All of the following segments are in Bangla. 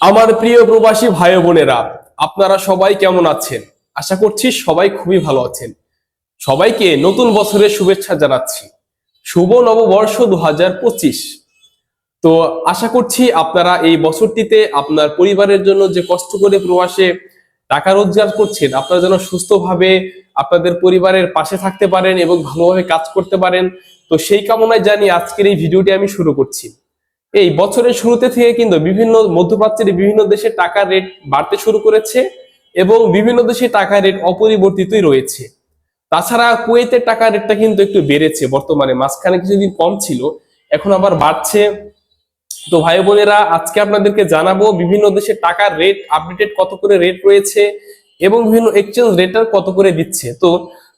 আমার প্রিয় প্রবাসী ভাই বোনেরা, আপনারা সবাই কেমন আছেন? আশা করছি সবাই খুবই ভালো আছেন। সবাইকে নতুন বছরের শুভেচ্ছা জানাচ্ছি। শুভ নববর্ষ দু হাজার পঁচিশ। তো আশা করছি আপনারা এই বছরটিতে আপনার পরিবারের জন্য যে কষ্ট করে প্রবাসে টাকা রোজগার করছেন, আপনারা যেন সুস্থভাবে আপনাদের পরিবারের পাশে থাকতে পারেন এবং ভালোভাবে কাজ করতে পারেন। তো সেই কামনায় জানি আজকের এই ভিডিওটি আমি শুরু করছি। এই বছরের শুরুতে থেকে কিন্তু বিভিন্ন মধ্যপ্রাচ্যের বিভিন্ন দেশে টাকার রেট বাড়তে শুরু করেছে এবং বিভিন্ন দেশে টাকার রেট অপরিবর্তিতই রয়েছে। তাছাড়া কুয়েতের টাকার রেটটা কিন্তু একটু বেড়েছে বর্তমানে, মাঝখানে কিছুদিন কম ছিল, এখন আবার বাড়ছে। তো ভাই বোনেরা, আজকে আপনাদেরকে জানাব বিভিন্ন দেশের টাকার রেট আপডেটেড কত করে রেট রয়েছে এবং বিভিন্ন এক্সচেঞ্জ রেটার কত করে দিচ্ছে। তো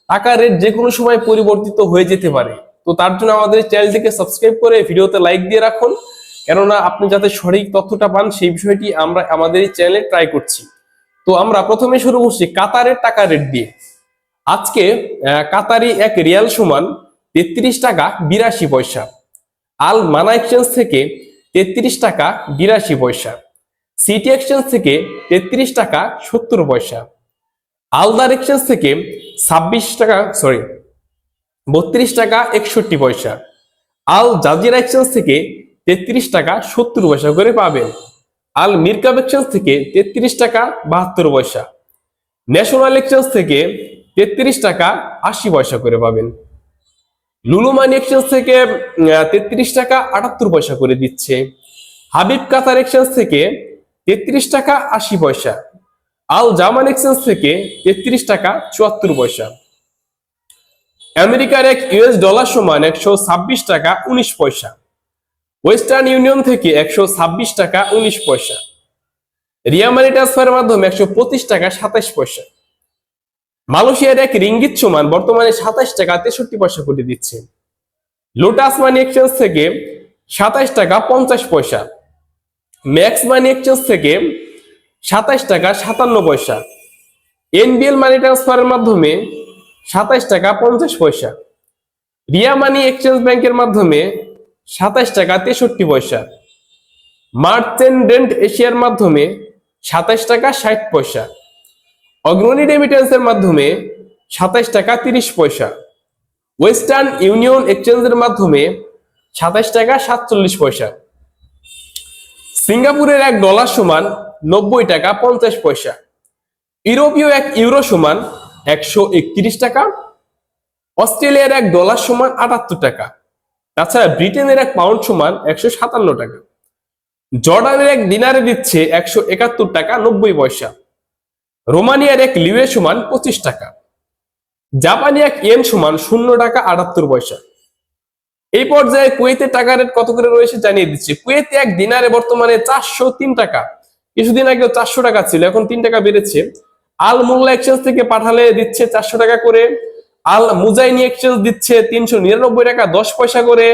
টাকার রেট যে কোনো সময় পরিবর্তিত হয়ে যেতে পারে। তো তার জন্য আমাদের চ্যানেলটিকে সাবস্ক্রাইব করে ভিডিওতে লাইক দিয়ে রাখুন। কেননা আপনি যাতে সঠিক তথ্যটা পান, সেই বিষয়টি আমরা আমাদের এই চ্যানেলে ট্রাই করছি। তো আমরা প্রথমে শুরু করছি কাতারের টাকা রেট দিয়ে। আজকে কাতারি এক রিয়াল সমান তেত্রিশ টাকা বিরাশি পয়সা। আল মানা এক্সচেঞ্জ থেকে তেত্রিশ টাকা বিরাশি পয়সা। সিটি এক্সচেঞ্জ থেকে তেত্রিশ টাকা সত্তর পয়সা। আলদার এক্সচেঞ্জ থেকে ছাব্বিশ টাকা সরি বত্রিশ টাকা একষট্টি পয়সা। আল জাজিরা এক্সচেঞ্জ থেকে তেত্রিশ টাকা সত্তর পয়সা করে পাবেন আল মিরকাব এক্সচেঞ্জ থেকে তেত্রিশ টাকা বাহাত্তর পয়সা। ন্যাশনাল এক্সচেঞ্জ থেকে তেত্রিশ টাকা আশি পয়সা করে পাবেন। লুলু মানি এক্সচেঞ্জ থেকে তেত্রিশ টাকা আটাত্তর পয়সা করে দিচ্ছে। হাবিব কাতার এক্সচেঞ্জ থেকে তেত্রিশ টাকা আশি পয়সা। আল জামান এক্সচেঞ্জ থেকে তেত্রিশ টাকা চুয়াত্তর পয়সা। আমেরিকার এক ইউএস ডলার সমান একশো ছাব্বিশ টাকা উনিশ পয়সা। ওয়েস্টার্ন ইউনিয়ন থেকে একশো ছাব্বিশ টাকা উনিশ পয়সা। রিয়া মানি ট্রান্সফারের মাধ্যমে একশো পঁচিশ টাকা সাতাশ পয়সা। মালয়েশিয়ার এক রিঙ্গিত সমান বর্তমানে সাতাশ টাকা তেষট্টি পয়সা করে দিচ্ছে। লোটাস মানি এক্সচেঞ্জ থেকে সাতাশ টাকা পঞ্চাশ পয়সা। ম্যাক্স মানি এক্সচেঞ্জ থেকে সাতাশ টাকা সাতান্ন পয়সা। এনবিএল মানি ট্রান্সফারের মাধ্যমে সাতাশ টাকা পঞ্চাশ পয়সা। রিয়া মানি এক্সচেঞ্জ ব্যাংকের মাধ্যমে সাতাশ টাকা তেষট্টি পয়সা। মার্চেন্ডেন্ট এশিয়ার মাধ্যমে সাতাশ টাকা ষাট পয়সা। অগ্রণী রেমিটেন্সের মাধ্যমে সাতাশ টাকা তিরিশ পয়সা। ওয়েস্টার্ন ইউনিয়ন এক্সচেঞ্জের মাধ্যমে সাতাশ টাকা সাতচল্লিশ পয়সা। সিঙ্গাপুরের এক ডলার সমান নব্বই টাকা পঞ্চাশ পয়সা। ইউরোপীয় এক ইউরো সমান একশো একত্রিশ টাকা। অস্ট্রেলিয়ার এক ডলার সমান আটাত্তর টাকা। তাছাড়া ব্রিটেনের এক পাউন্ড সমান একশো সাতান্ন টাকা। জর্ডানের এক দিনারে দিচ্ছে একশো একাত্তর টাকা নব্বই পয়সা। রোমানিয়ার এক লিউয়ে সমান পঁচিশ টাকা। জাপানি এক ইয়েন সমান শূন্য টাকা আটাত্তর পয়সা। এই পর্যায়ে কুয়েতের টাকা রেট কত করে রয়েছে জানিয়ে দিচ্ছি। কুয়েতে এক দিনারে বর্তমানে চারশো তিন টাকা। কিছুদিন আগে চারশো টাকা ছিল, এখন তিন টাকা বেড়েছে। আল মোল্লা এক্সচেঞ্জ থেকে পাঠালে দিচ্ছে চারশো টাকা করে। আল মুজাইনি এক্সচেঞ্জ দিচ্ছে তিনশো নিরানব্বই টাকা, দশ পয়সা করে।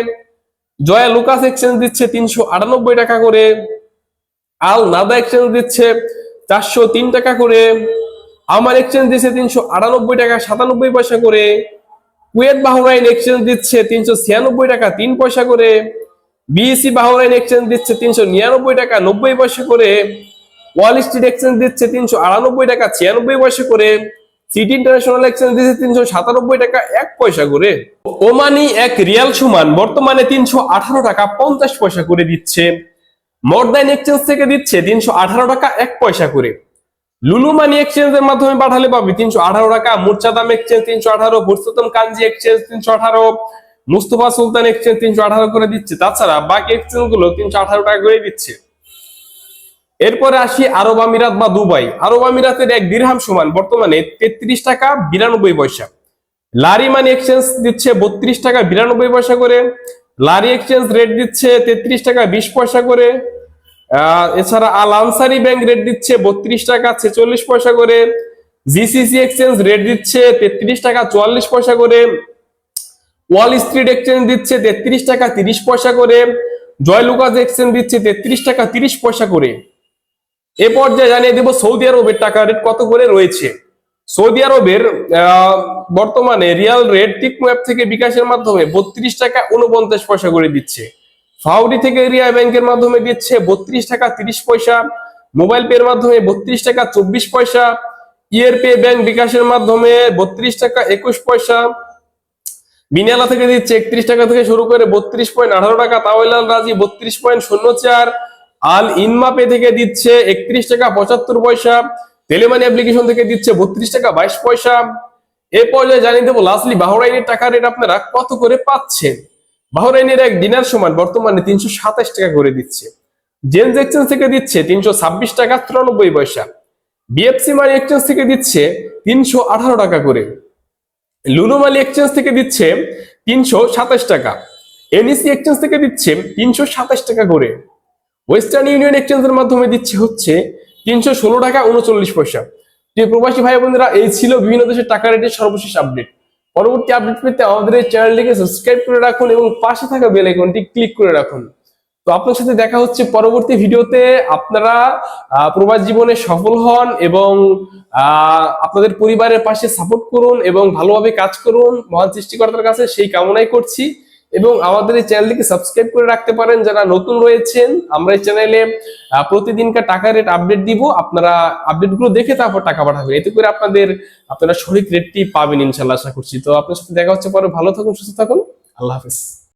জয়া লুকাস এক্সচেঞ্জ দিচ্ছে তিনশো আটানব্বই টাকা করে। আল নাদা এক্সচেঞ্জ দিচ্ছে চারশো তিন টাকা করে। আমার এক্সচেঞ্জ দিচ্ছে তিনশো আটানব্বই টাকা, সাতানব্বই পয়সা করে। কুয়েত বাহরাইন এক্সচেঞ্জ দিচ্ছে তিনশো ছিয়ানব্বই টাকা, তিন পয়সা করে। বিএসসি বাহরাইন এক্সচেঞ্জ দিচ্ছে তিনশো নিরানব্বই টাকা, নব্বই পয়সা করে। ওয়াল স্ট্রিট এক্সচেঞ্জ দিচ্ছে তিনশো আটানব্বই টাকা, ছিয়ানব্বই পয়সা করে। সিটি ইন্টারন্যাশনাল এক্সচেঞ্জ দিচ্ছে তিনশো সাতানব্বই টাকা এক পয়সা করে। ওমানি এক রিয়াল সমান বর্তমানে তিনশো আঠারো টাকা পঞ্চাশ পয়সা করে দিচ্ছে। মর্দাইন এক্সচেঞ্জ থেকে দিচ্ছে তিনশো আঠারো টাকা এক পয়সা করে। লুলু মানি এক্সচেঞ্জের মাধ্যমে পাঠালে পাবি তিনশো আঠারো টাকা মুরচাদাম এক্সচেঞ্জ তিনশো আঠারো পুরুষোত্তম কাঞ্জি এক্সচেঞ্জ তিনশো আঠারো মুস্তফা সুলতান এক্সচেঞ্জ তিনশো আঠারো করে দিচ্ছে। তাছাড়া বাকি এক্সচেঞ্জগুলো তিনশো আঠারো টাকা করে দিচ্ছে। এরপরে আসি আরব আমিরাত বা দুবাই। আরব আমিরাতের এক দিরহাম সমান বর্তমানে তেত্রিশ টাকা বিরানব্বই পয়সা। লারি মানি এক্সচেঞ্জ দিচ্ছে বত্রিশ টাকা বিরানব্বই পয়সা করে। লারি এক্সচেঞ্জ রেট দিচ্ছে তেত্রিশ টাকা বিশ পয়সা করে। এছাড়া আল আনসারি ব্যাংক রেট দিচ্ছে বত্রিশ টাকা ছেচল্লিশ পয়সা করে। জিসিসি এক্সচেঞ্জ রেট দিচ্ছে তেত্রিশ টাকা চুয়াল্লিশ পয়সা করে। ওয়াল স্ট্রিট এক্সচেঞ্জ দিচ্ছে তেত্রিশ টাকা তিরিশ পয়সা করে। জয় লুকাস এক্সচেঞ্জ দিচ্ছে তেত্রিশ টাকা তিরিশ পয়সা করে। এ পর্যায়ে জানিয়ে দেব সৌদি আরবের টাকা রেট কত করে রয়েছে। সৌদি আরবের বর্তমানে রিয়াল রেট টিক অ্যাপ থেকে বিকাশের মাধ্যমে বত্রিশ টাকা উনপঞ্চাশ পয়সা করে দিচ্ছে। ফাউডি থেকে রিয়া ব্যাংকের মাধ্যমে দিচ্ছে বত্রিশ টাকা তিরিশ পয়সা মোবাইল পের মাধ্যমে বত্রিশ টাকা চব্বিশ পয়সা ইয়ের পে ব্যাংক বিকাশের মাধ্যমে বত্রিশ টাকা একুশ পয়সা বিনিয়ালা থেকে দিচ্ছে একত্রিশ টাকা থেকে শুরু করে বত্রিশ পয়েন্ট আঠারো টাকা তাওয়াইলাল রাজি বত্রিশ পয়েন্ট শূন্য চার আল ইনমাপে থেকে দিচ্ছে একত্রিশ টাকা পঁচাত্তর পয়সা টেলিমানি অ্যাপ্লিকেশন থেকে দিচ্ছে বত্রিশ টাকা বাইশ পয়সা। এ পর্যায়ে জানিয়ে দেবো লাস্টলি বাহরাইনের টাকা রেট আপনারা কত করে পাচ্ছেন? বাহরাইনের এক দিনার সমান বর্তমানে তিনশো সাতাশ টাকা করে দিচ্ছে। জেন্স এক্সচেঞ্জ থেকে দিচ্ছে তিনশো ছাব্বিশ টাকা চুরানব্বই পয়সা। বিএফসি মানি এক্সচেঞ্জ থেকে দিচ্ছে তিনশো আঠারো টাকা করে। লুনোমালি এক্সচেঞ্জ থেকে দিচ্ছে তিনশো সাতাশ টাকা। এনইসি এক্সচেঞ্জ থেকে দিচ্ছে তিনশো সাতাশ টাকা করে। ওয়েস্টার্ন ইউনিয়ন এক্সচেঞ্জের মাধ্যমে দিচ্ছে হচ্ছে তিনশো ষোলো টাকা উনচল্লিশ পয়সা। যে প্রবাসী ভাই বোনেরা, এই ছিল বিভিন্ন দেশের টাকা রেটের সর্বশেষ আপডেট পরবর্তী আপডেট পেতে আমাদের এই চ্যানেলটিকে সাবস্ক্রাইব করে রাখুন এবং পাশে থাকা বেল আইকনটি ক্লিক করে রাখুন। তো আপনার সাথে দেখা হচ্ছে পরবর্তী ভিডিওতে। আপনারা প্রবাস জীবনে সফল হন এবং আপনাদের পরিবারের পাশে সাপোর্ট করুন এবং ভালোভাবে কাজ করুন। মহান সৃষ্টিকর্তার কাছে সেই কামনাই করছি। এবং আমাদের এই চ্যানেলটিকে সাবস্ক্রাইব করে রাখতে পারেন। যারা নতুন রয়েছেন, আমরা এই চ্যানেলে প্রতিদিনকার টাকা রেট আপডেট দিব। আপনারা আপডেটগুলো দেখে তারপর টাকা পাঠাবেন। এতে করে আপনাদের, আপনারা সঠিক রেটটি পাবেন ইনশাল্লাহ, আশা করছি। তো আপনার সাথে দেখা হচ্ছে পরে। ভালো থাকুন, সুস্থ থাকুন। আল্লাহ হাফিজ।